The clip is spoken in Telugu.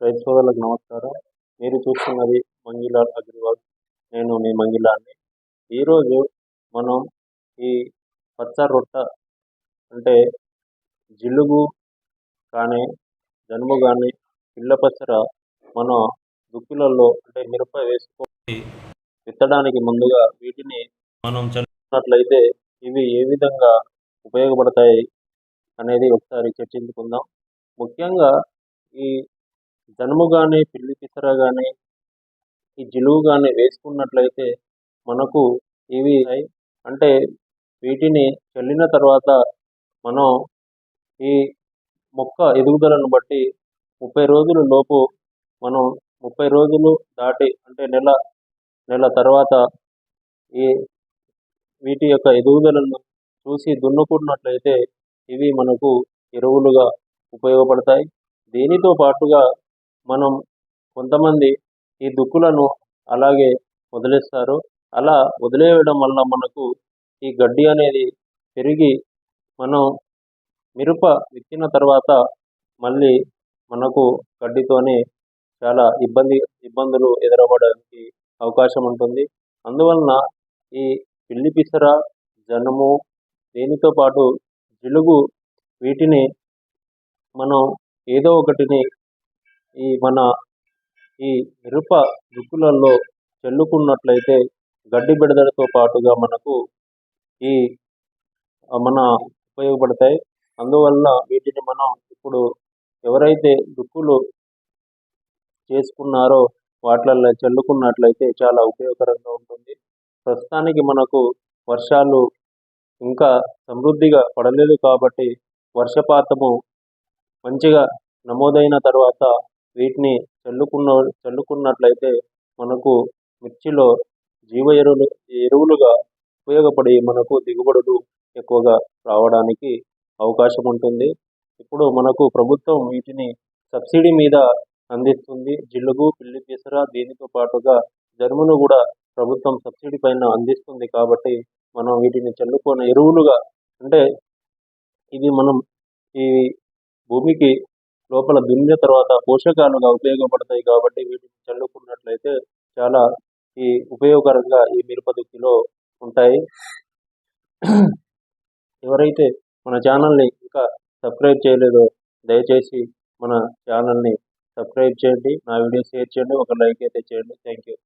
రైతు సోదరులకు నమస్కారం. మీరు చూస్తున్నది మంగిలాల్ అగ్రివాల్. నేను మీ మంగిలాల్ని ఈరోజు మనం ఈ పచ్చ రొట్ట అంటే జిలుగు కానీ జనుము కానీ పిల్ల పచ్చర మన దుక్కులలో అంటే మిరప వేసుకొని విత్తడానికి ముందుగా వీటిని మనం చల్లుకున్నట్లయితే ఇవి ఏ విధంగా ఉపయోగపడతాయి అనేది ఒకసారి చర్చించుకుందాం. ముఖ్యంగా ఈ జనుము కానీ పిల్లి పిసర కానీ ఈ జిలువు కానీ వేసుకున్నట్లయితే మనకు ఇవి అంటే వీటిని చల్లిన తర్వాత మనం ఈ మొక్క ఎదుగుదలను బట్టి ముప్పై రోజుల లోపు మనం ముప్పై రోజులు దాటి అంటే నెల నెల తర్వాత ఈ వీటి యొక్క ఎదుగుదలను చూసి దున్నుకున్నట్లయితే ఇవి మనకు ఎరువులుగా ఉపయోగపడతాయి. దీనితో పాటుగా మనం కొంతమంది ఈ దుక్కులను అలాగే వదిలేస్తారు. అలా వదిలేయడం వల్ల మనకు ఈ గడ్డి అనేది పెరిగి మనం మిరప విత్తిన తర్వాత మళ్ళీ మనకు గడ్డితోనే చాలా ఇబ్బంది ఇబ్బందులు ఎదురవ్వడానికి అవకాశం ఉంటుంది. అందువలన ఈ పిల్లి పిసర జనము దీనితో పాటు జిలుగు వీటిని మనం ఏదో ఒకటిని ఈ మన ఈ మిరప దుక్కులలో చల్లుకున్నట్లయితే గడ్డి బిడదలతో పాటుగా మనకు ఈ మన ఉపయోగపడతాయి. అందువల్ల వీటిని మనం ఇప్పుడు ఎవరైతే దుక్కులు చేసుకున్నారో వాటిల్లో చల్లుకున్నట్లయితే చాలా ఉపయోగకరంగా ఉంటుంది. ప్రస్తుతానికి మనకు వర్షాలు ఇంకా సమృద్ధిగా పడలేదు కాబట్టి వర్షపాతము మంచిగా నమోదైన తర్వాత వీటిని చల్లుకున్న చల్లుకున్నట్లయితే మనకు మిర్చిలో జీవ ఎరువులు ఎరువులుగా ఉపయోగపడి మనకు దిగుబడులు ఎక్కువగా రావడానికి అవకాశం ఉంటుంది. ఇప్పుడు మనకు ప్రభుత్వం వీటిని సబ్సిడీ మీద అందిస్తుంది. జిలుగు పిల్లి పెసర దీనితో పాటుగా జర్మును కూడా ప్రభుత్వం సబ్సిడీ పైన అందిస్తుంది కాబట్టి మనం వీటిని చల్లుకొని ఎరువులుగా అంటే ఇవి మనం ఈ భూమికి లోపల దున్నిన తర్వాత పోషకాలుగా ఉపయోగపడతాయి కాబట్టి వీటిని చల్లుకున్నట్లయితే చాలా ఈ ఉపయోగకరంగా ఈ మిరపదుక్కిలో ఉంటాయి. ఎవరైతే మన ఛానల్ని ఇంకా సబ్స్క్రైబ్ చేయలేదో దయచేసి మన ఛానల్ని సబ్స్క్రైబ్ చేయండి నా వీడియో షేర్ చేయండి ఒక లైక్ అయితే చేయండి. Thank you.